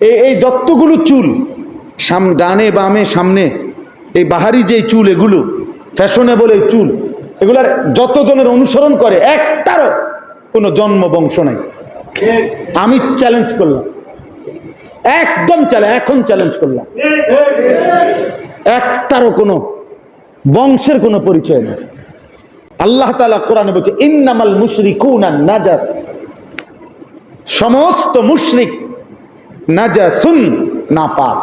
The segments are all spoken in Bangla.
এই এই যতগুলো চুল, সাম, ডানে, বামে, সামনে, এই বাহারি যে চুল, এগুলো, ফ্যাশনেবল এই চুল, এগুলার যতজনের অনুসরণ করে, একটারও কোনো জন্ম বংশ নাই। আমি চ্যালেঞ্জ করলাম। একদম চ্যালেঞ্জ এখন চ্যালেঞ্জ করলাম। একটারও কোনো বংশের কোনো পরিচয় নেই। আল্লাহ তালা কোরআনে বলছে, ইন্নামাল মুশরিকুনা নাজাস। সমস্ত মুশরিক নাজাসুন, নাপাক।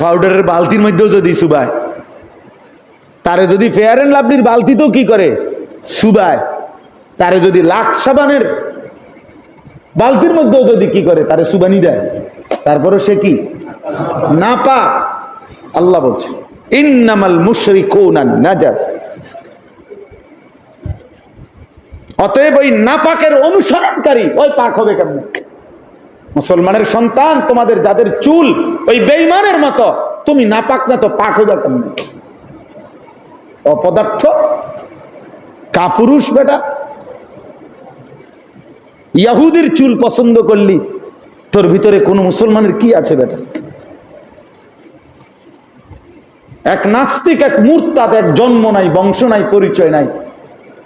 পাউডারের বালতির মধ্যেও যদি সুবায়। তারে যদি ফেয়ার অ্যান্ড লাভলির বালতিতেও কি করে? সুবায়। তারে যদি লাখ সাবানের বালতির মধ্যেও যদি কি করে? তারে সুবানি দেয়। তারপরে সে কি? নাপা আল্লাহ বলছে, ইন্নামাল মুশরিকুনা নাজাস। অতএব ওই নাপাকের অনুসরণকারী ওই পাক হবে কেমন? মুসলমানের সন্তান, তোমাদের যাদের চুল, ওই বেইমানের মতো, তুমি নাপাক না তো পাক হবে কেমন? অপদার্থ? কাপুরুষ বেটা? ইয়াহুদির চুল পছন্দ করলি, তোর ভিতরে কোনো মুসলমানের কি আছে বেটা? এক নাস্তিক, এক মূর্তাদ, এক জন্ম নাই, বংশ নাই, পরিচয় নাই।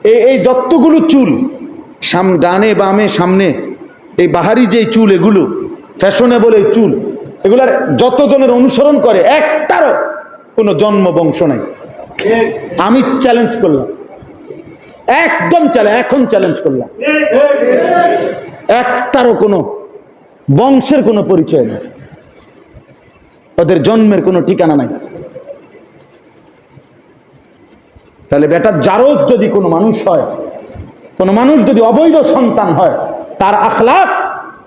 এই যতগুলো চুল, সাম ডানে বামে, সামনে এই বাহারি যে চুল, এগুলো, ফ্যাশনেবল এই চুল, এগুলার যতজনের অনুসরণ করে, একটারও কোনো জন্ম বংশ নাই। আমি চ্যালেঞ্জ করলাম। একদম চ্যালেঞ্জ এখন চ্যালেঞ্জ করলাম। একটারও কোনো বংশের কোনো পরিচয় নেই। ওদের জন্মের কোনো ঠিকানা নাই। তাহলে বেটা জারজ যদি কোনো মানুষ হয়, কোনো মানুষ যদি অবৈধ সন্তান হয় তার আখলাক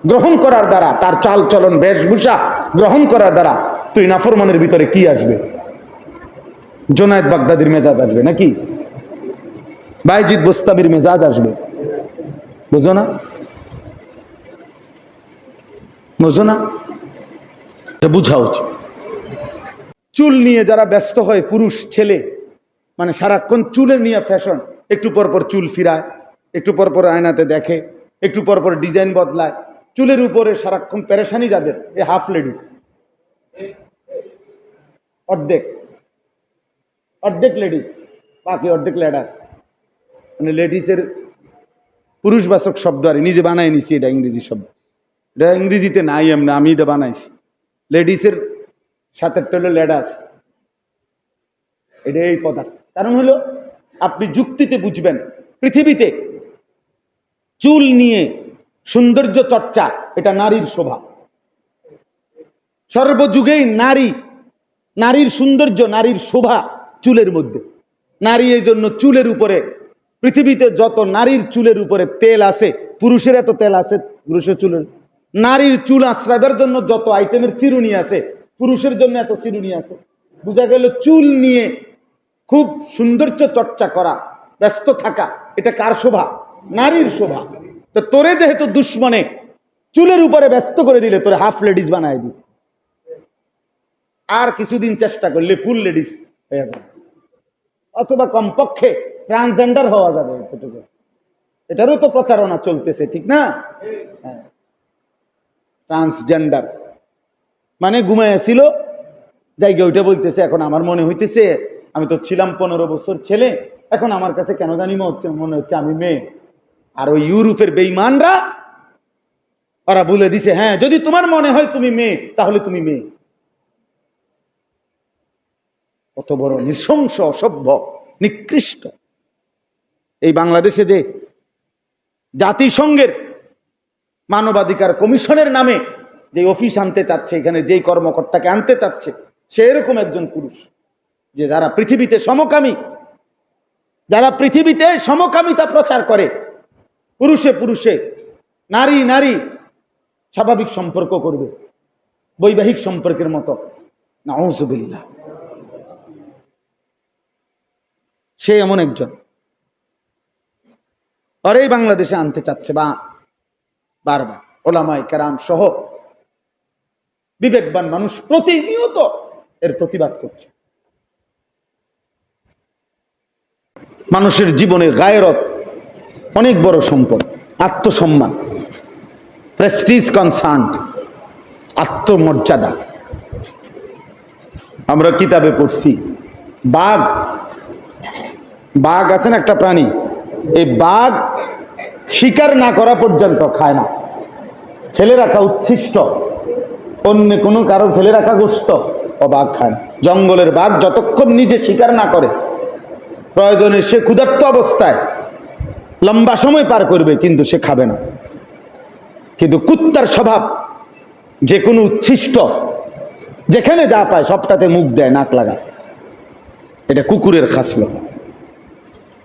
গ্রহণ করার দ্বারা, তার চাল চলন বেশভূষা গ্রহণ করার দ্বারা তুই নাফরমানের ভিতরে কি আসবে? জোনায়দ বাগদাদির মেজাজ আসবে নাকি? বাইজিদ বোস্তাবির মেজাজ আসবে। বুঝো না? বুঝো না? বুঝা উচিত। চুল নিয়ে যারা ব্যস্ত হয়, পুরুষ, ছেলে মানে সারাক্ষণ চুলের নিয়ে ফ্যাশন একটু পর পর চুল ফিরায়, একটু পর পর আয়নাতে দেখে একটু পর পর ডিজাইন বদলায়। চুলের উপরে সারাক্ষণ প্যারেশানি যাদের, এ হাফ লেডিস অর্ধেক। অর্ধেক লেডিস বাকি অর্ধেক লেডাস মানে লেডিসের পুরুষবাচক শব্দ আর নিজে বানাই নিছি এটা ইংরেজি শব্দ। এটা ইংরেজিতে নাই এমনি, আমি এটা বানাইছি। লেডিসের সাথেরটা হলো লেডাস এটা এই পদার্থ। কারণ হলো, আপনি যুক্তিতে বুঝবেন। পৃথিবীতে চুল নিয়ে সৌন্দর্য চর্চা, এটা নারীর শোভা। সর্বযুগেই নারী, নারীর সৌন্দর্য, নারীর শোভা চুলের মধ্যে। নারী এই জন্য চুলের উপরে, পৃথিবীতে যত নারীর চুলের উপরে তেল আছে, পুরুষের এত তেল আছে, পুরুষের চুলের। নারীর চুল আশ্রাবের জন্য যত আইটেমের চিরুনি আছে, পুরুষের জন্য এত চিরুনি আছে। বোঝা গেল, চুল নিয়ে খুব সৌন্দর্য চর্চা করা, ব্যস্ত থাকা, এটা কার শোভা? নারীর শোভা। তো তোরে যেহেতু দুশ্মনে, চুলের উপরে ব্যস্ত করে দিলে তোরে হাফ লেডিস বানায় দিস আর কিছুদিন চেষ্টা করলে ফুল লেডিস হয়ে যাবে। অথবা কমপক্ষে ট্রান্সজেন্ডার হওয়া যাবে এতটুকু। এটারও তো প্রচারণা চলতেছে, ঠিক না? ট্রান্সজেন্ডার মানে ঘুমাইছিল জায়গা ওইটা বলতেছে, এখন আমার মনে হইতেছে, আমি তো ছিলাম পনেরো বছর ছেলে, এখন আমার কাছে কেন জানি মনে হচ্ছে আমি মেয়ে। আর ওই ইউরোপের বেইমানরা ওরা বলে দিছে হ্যাঁ যদি তোমার মনে হয় তুমি মেয়ে, তাহলে তুমি মেয়ে। কত বড় নৃশংস, অসভ্য, নিকৃষ্ট। এই বাংলাদেশে যে জাতিসংঘের মানবাধিকার কমিশনের নামে যে অফিস আনতে চাচ্ছে, এখানে যেই কর্মকর্তাকে আনতে চাচ্ছে, সে এরকম একজন পুরুষ, যে যারা পৃথিবীতে সমকামী, যারা পৃথিবীতে সমকামিতা প্রচার করে পুরুষে পুরুষে, নারী নারী স্বাভাবিক সম্পর্ক করবে, বৈবাহিক সম্পর্কের মতো। না সে এমন একজন। অরেই বাংলাদেশে আনতে চাচ্ছে বা বারবার ওলামাই কেরাম সহ বিবেকবান মানুষ প্রতিনিয়ত এর প্রতিবাদ করছে। মানুষের জীবনে গায়রত অনেক বড় সম্পদ, আত্মসম্মান প্রেস্টিজ কনসার্ন আত্মমর্যাদা। আমরা কিতাবে পড়ছি, বাঘ বাঘ আছেন একটা প্রাণী, এই বাঘ শিকার না করা পর্যন্ত খায় না। ফেলে রাখা উচ্ছিষ্ট, অন্য কোনো কারও ফেলে রাখা গোস্ত, ও বাঘ খায় জঙ্গলের বাঘ যতক্ষণ নিজে শিকার না করে, প্রয়োজনে সে ক্ষুধার্ত অবস্থায় লম্বা সময় পার করবে, কিন্তু সে খাবে না। কিন্তু কুত্তার স্বভাব, যে কোনো উচ্ছিষ্ট, যেখানে যা পায় সবটাতে মুখ দেয়, নাক লাগায়। এটা কুকুরের খাসলো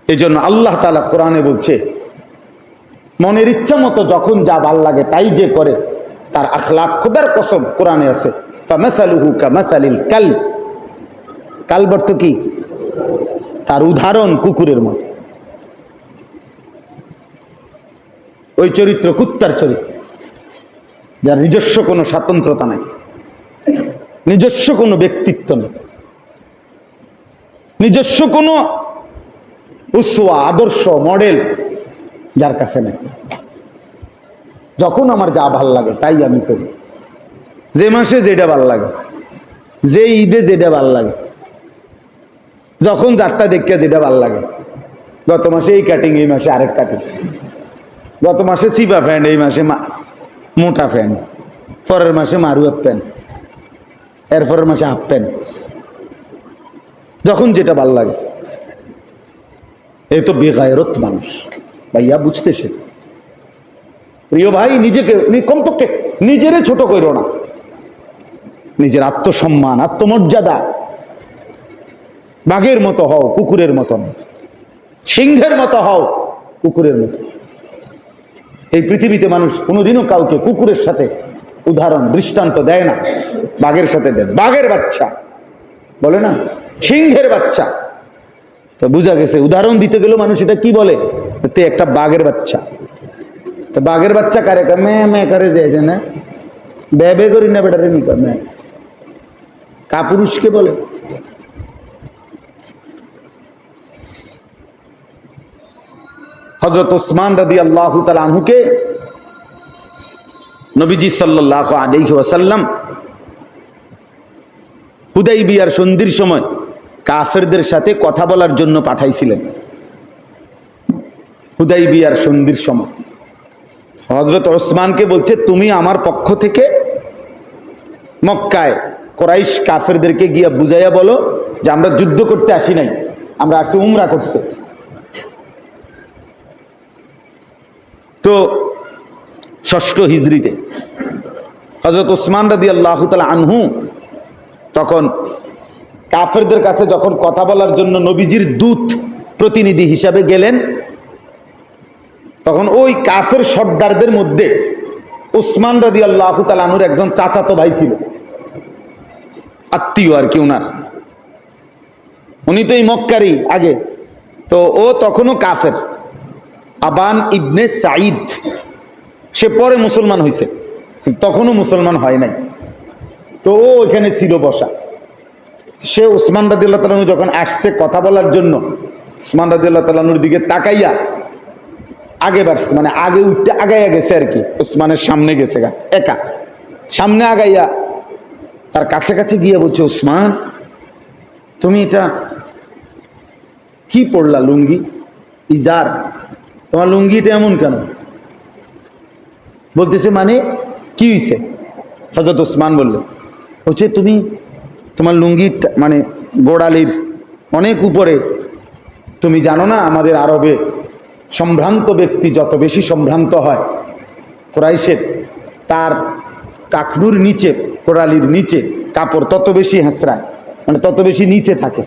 এই জন্য আল্লাহ তালা কোরআনে বলছে, মনের ইচ্ছা মতো যখন যা ভালো লাগে তাই যে করে, তার আখলাক খুদার কসম কোরআনে আছে কাল। কালবর্ত কি? তার উদাহরণ কুকুরের মতো। ওই চরিত্র, কুত্তার চরিত্র, যার নিজস্ব কোনো স্বাতন্ত্রতা নাই, নিজস্ব কোনো ব্যক্তিত্ব নেই, নিজস্ব কোনো উসওয়া আদর্শ, মডেল যার কাছে নেই। যখন আমার যা ভালো লাগে, তাই আমি করি। যে মাসে যেটা ভালো লাগে, যে ঈদে যেটা ভালো লাগে, যখন যারটা দেখে যেটা ভালো লাগে, গত মাসে এই কাটিং এই মাসে আরেক কাটিং গত মাসে সিপা ফ্যান্ড এই মাসে মোটা ফ্যান্ড পরের মাসে মারুয়ার প্যান্ট এরপরের মাসে হাফ প্যান্ট যখন যেটা ভালো লাগে। এই তো বেগায়রত মানুষ। ভাইয়া বুঝতেছে প্রিয় ভাই, নিজেকে কমপক্ষে নিজেরে ছোট করো না। নিজের আত্মসম্মান, আত্মমর্যাদা। বাঘের মতো হও, কুকুরের মতো না সিংহের মতো হও, কুকুরের মতো। এই পৃথিবীতে মানুষ কোনোদিনও কাউকে কুকুরের সাথে উদাহরণ, দৃষ্টান্ত দেয় না। বাঘের সাথে দেয়। বাঘের বাচ্চা। বলে না? সিংহের বাচ্চা। তো বুঝা গেছে, উদাহরণ দিতে গেলেও মানুষ এটা কি বলে? তে একটা বাঘের বাচ্চা। তো বাঘের বাচ্চা কারে? মে মে করে যায় যে না বে বে করি না বেটারে নি কাপুরুষকে বলে। হজরত ওসমান রাদি আল্লাহ আনহুকে নবীজি সাল্লাহ আলাইহি ওয়াসাল্লাম হুদাই বিয়ার সন্ধির সময় কাফেরদের সাথে কথা বলার জন্য পাঠাইছিলেন। হুদাই বিয়ার সন্ধির সময়। হজরত ওসমানকে বলছে, তুমি আমার পক্ষ থেকে মক্কায় কোরাইশ কাফেরদেরকে গিয়া বুঝাইয়া বলো যে আমরা যুদ্ধ করতে আসি নাই, আমরা আসছি উমরা করতে। তো ষষ্ঠ হিজড়িতে হজরত ওসমান রাদি আল্লাহ আনহু তখন কাফেরদের কাছে যখন কথা বলার জন্য নবীজির দূত প্রতিনিধি হিসাবে গেলেন, তখন ওই কাফের সর্দারদের মধ্যে উসমান রাদি আল্লাহ তালানুর একজন চাচাতো ভাই ছিল, আত্মীয় আর কি উনার। উনি তো এই মক্কারই আগে। তো ও তখনও কাফের। আবান ইবনে সাঈদ। সে পরে মুসলমান হয়েছে তখনও মুসলমান হয় নাই। তো ও ওইখানে ছিল বসা। সে উসমান রাদিল্লাহ তালানু যখন আসছে কথা বলার জন্য, উসমান রাদিল্লাহ তালানুর দিকে তাকাইয়া আগে বাড়ছে মানে আগে উঠতে আগাইয়া গেছে আর কি। উসমানের সামনে গেছে গা, একা। সামনে আগাইয়া তার কাছাকাছি গিয়ে বলছে, উসমান, তুমি এটা কি পড়লা লুঙ্গি? ইজার। তোমার লুঙ্গিটা এমন কেন? বলতেছে মানে কি হয়েছে হজরত ওসমান বললে হচ্ছে তুমি তোমার লুঙ্গি মানে গোড়ালির অনেক উপরে, তুমি জানো না আমাদের আরবে সম্ভ্রান্ত ব্যক্তি যত বেশি সম্ভ্রান্ত হয়, কোরাইশের, তার কাকনুর নিচে কোরালির নিচে কাপড় তত বেশি হেঁচড়ায় মানে তত বেশি নিচে থাকে।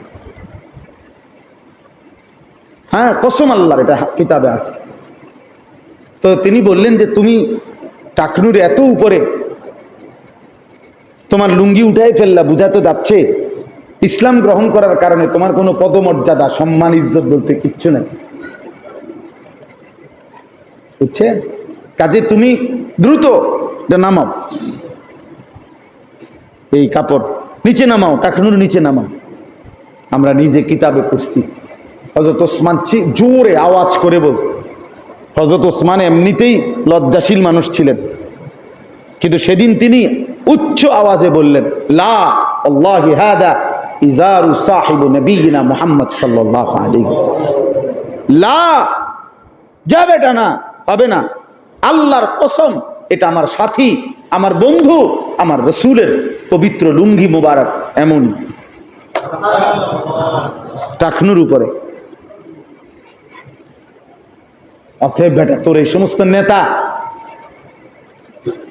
হ্যাঁ কসম আল্লাহর, এটা কিতাবে আছে। তো তিনি বললেন যে, তুমি টাকনুর এত উপরে, তোমার লুঙ্গি উঠাই ফেললা, বুঝা তো যাচ্ছে। ইসলাম গ্রহণ করার কারণে তোমার কোনো পদমর্যাদা, সম্মান, ইজ্জত বলতে কিচ্ছু নেই। বুঝছে? কাজে তুমি দ্রুত নামাও। এই কাপড়, নিচে নামাও, টাকনুর নিচে নামাও। আমরা নিজে কিতাবে পড়ছি। হজরত ওসমান জোরে আওয়াজ করে বলছে। হজরত ওসমান এমনিতেই লজ্জাশীল মানুষ ছিলেন। কিন্তু সেদিন তিনি উচ্চ আওয়াজে বললেন, লা আল্লাহি হাদা ইজারু সাহিবু নবীনা মুহাম্মদ লা যাবে এটা না হবে না। আল্লাহর কসম, এটা আমার সাথী, আমার বন্ধু, আমার রসুলের পবিত্র লুঙ্গি মুবারক এমন টাকনুর উপরে। অতএব বেটা, তোর এই সমস্ত নেতা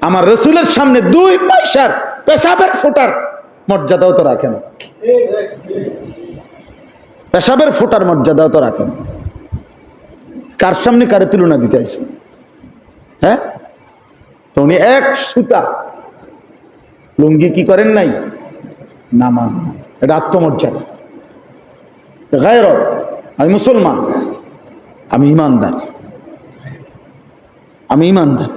আমার রসুলের সামনে দুই পয়সার পেশাবের ফোটার মর্যাদাও তো রাখে না। পেশাবের ফোটার মর্যাদাও তো রাখে না। কার সামনে কারে তুলনা দিতে আসে হ্যাঁ? তো উনি এক সুতা। লুঙ্গি কি করেন নাই? নামান। এটা আত্মমর্যাদা। গায়ের আমি মুসলমান। আমি ইমানদার। আমি ইমানদার।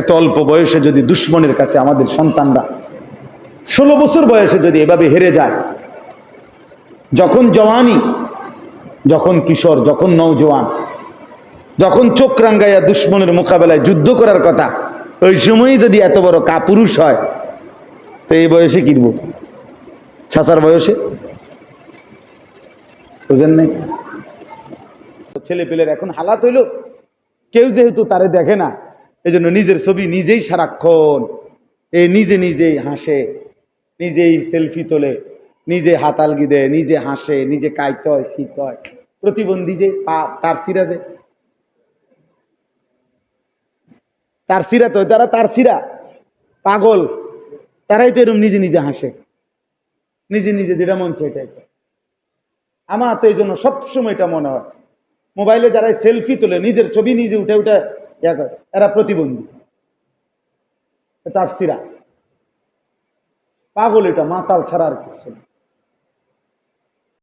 এত অল্প বয়সে যদি দুশ্মনের কাছে আমাদের সন্তানরা ষোলো বছর বয়সে যদি এভাবে হেরে যায়, যখন জওয়ানি, যখন কিশোর, যখন নৌজওয়ান যখন চোখ রাঙ্গাইয়া দুশ্মনের মোকাবেলায় যুদ্ধ করার কথা, ওই সময়ই যদি এত বড় কাপুরুষ হয়, তো এই বয়সে কিনব ছাসার বয়সে? বুঝেন নাই? ছেলে পেলের এখন হালাত হইল? কেউ যেহেতু তারে দেখে না এই জন্য নিজের ছবি নিজেই সারাক্ষণ এই নিজে নিজেই হাসে, নিজেই সেলফি তোলে, নিজে হাতালগি দেয়, নিজে হাসে, নিজে কাইতে হয়, শীত হয়, প্রতিবন্ধী যে তার সিরা যে। তার সিরা তো, তারা তার সিরা পাগল, তারাই তো এরকম নিজে নিজে হাসে, নিজে নিজে যেটা মন চাই আমার তো এই জন্য সবসময় এটা মনে হয়। মোবাইলে যারা সেলফি তোলে নিজের ছবি নিজে উঠে উঠে ইয়া করে, এরা প্রতিবন্ধী তার সিরা পাগল এটা মাতাল ছাড়া আর কিছু।